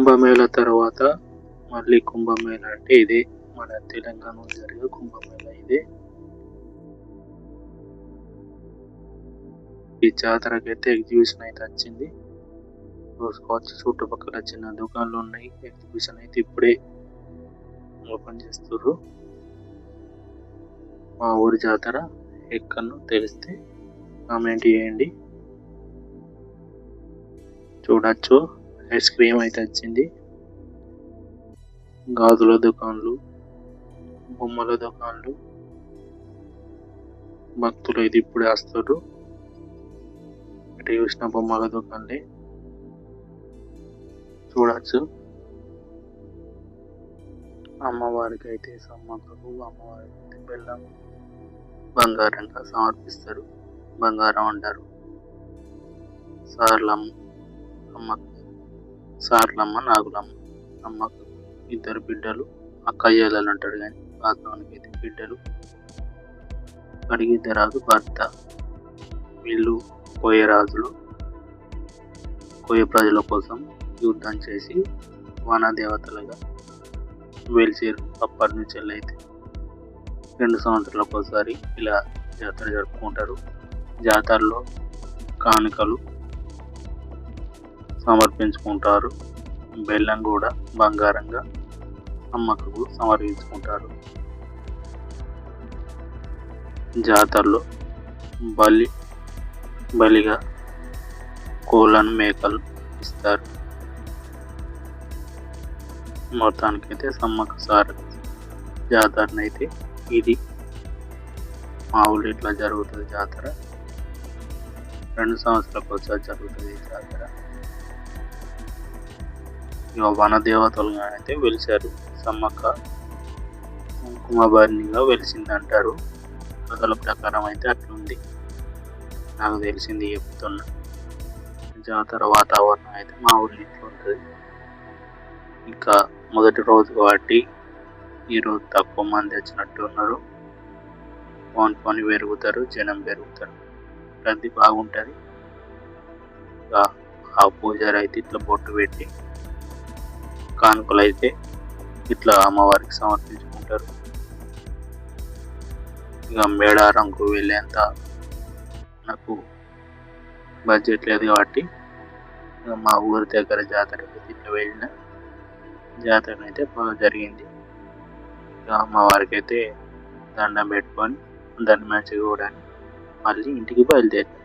కుంభమేళ తర్వాత మళ్ళీ కుంభమేళ అంటే ఇదే. మన తెలంగాణలో జరిగే కుంభమేళ ఇదే. ఈ జాతరకైతే ఎగ్జిబిషన్ అయితే వచ్చింది. చూసుకోవచ్చు చుట్టుపక్కల చిన్న దుకాణాలు ఉన్నాయి. ఎగ్జిబిషన్ అయితే ఇప్పుడే ఓపెన్ చేస్తుర్రు. మా ఊరి జాతర ఎక్కడో తెలిస్తే కామెంట్ చేయండి. చూడొచ్చు. ఐస్ క్రీమ్ అయితే వచ్చింది. గాజుల దుకాణాలు బొమ్మల దుకాన్లు. భక్తులు అయితే ఇప్పుడే వస్తారు ఇటు చూసిన బొమ్మల దుకాణాలే చూడొచ్చు. అమ్మవారికి అయితే సమ్మక్కకు అమ్మవారికి అయితే బెల్లం బంగారంగా సమర్పిస్తారు. బంగారం అంటారు. సార్లమ్మ అమ్మకు సార్లమ్మ నాగులమ్మ అమ్మకు ఇద్దరు బిడ్డలు అక్కయ్యలు అంటాడు కానీ వాస్తవానికి అయితే బిడ్డలు. అడిగిద్దరాజు భర్త వీళ్ళు కోయ రాజులు కోయ ప్రజల కోసం యుద్ధం చేసి వనదేవతలుగా వెలిచేరు. అప్పటి నుంచి అయితే రెండు సంవత్సరాలకు ఒకసారి ఇలా జాతర జరుపుకుంటారు. జాతరలో కానుకలు సమర్పించుకుంటారు. బెల్లం కూడా బంగారంగా అమ్మకు సమర్పించుకుంటారు. జాతరలో బలి బలిగా కోళ్ళను మేకలు ఇస్తారు. మొత్తానికైతే సమ్మక్క సార్ జాతరనైతే ఇది. మా ఊళ్ళో ఇట్లా జరుగుతుంది జాతర. రెండు సంవత్సరాలకు ఒకసారి జరుగుతుంది ఈ జాతర. వనదేవతలుగా అయితే వెలిశారు. సమ్మక్క కుంకుమభరణిగా వెలిసింది అంటారు కథల ప్రకారం అయితే అట్లుంది. నాకు తెలిసింది చెప్తున్నా. జాతర వాతావరణం అయితే మా ఊరి ఇట్లా ఉంటుంది. ఇంకా మొదటి రోజు కాబట్టి ఈరోజు తక్కువ మంది వచ్చినట్టు ఉన్నారు. పోన్ పోని పెరుగుతారు జనం పెరుగుతారు. రద్దీ బాగుంటుంది. ఇంకా ఆ పూజారి అయితే ఇట్లా బొట్టు పెట్టి కానుకలు అయితే ఇట్లా అమ్మవారికి సమర్పించుకుంటారు. ఇక మేడారంకు వెళ్ళేంత నాకు బడ్జెట్ లేదు కాబట్టి ఇక మా ఊరి దగ్గర జాతరకి ఇట్లా వెళ్ళిన జాతర అయితే బాగా జరిగింది. ఇక అమ్మవారికి అయితే దండం పెట్టుకొని దాన్ని మంచిగా కూడా మళ్ళీ ఇంటికి బయలుదేరి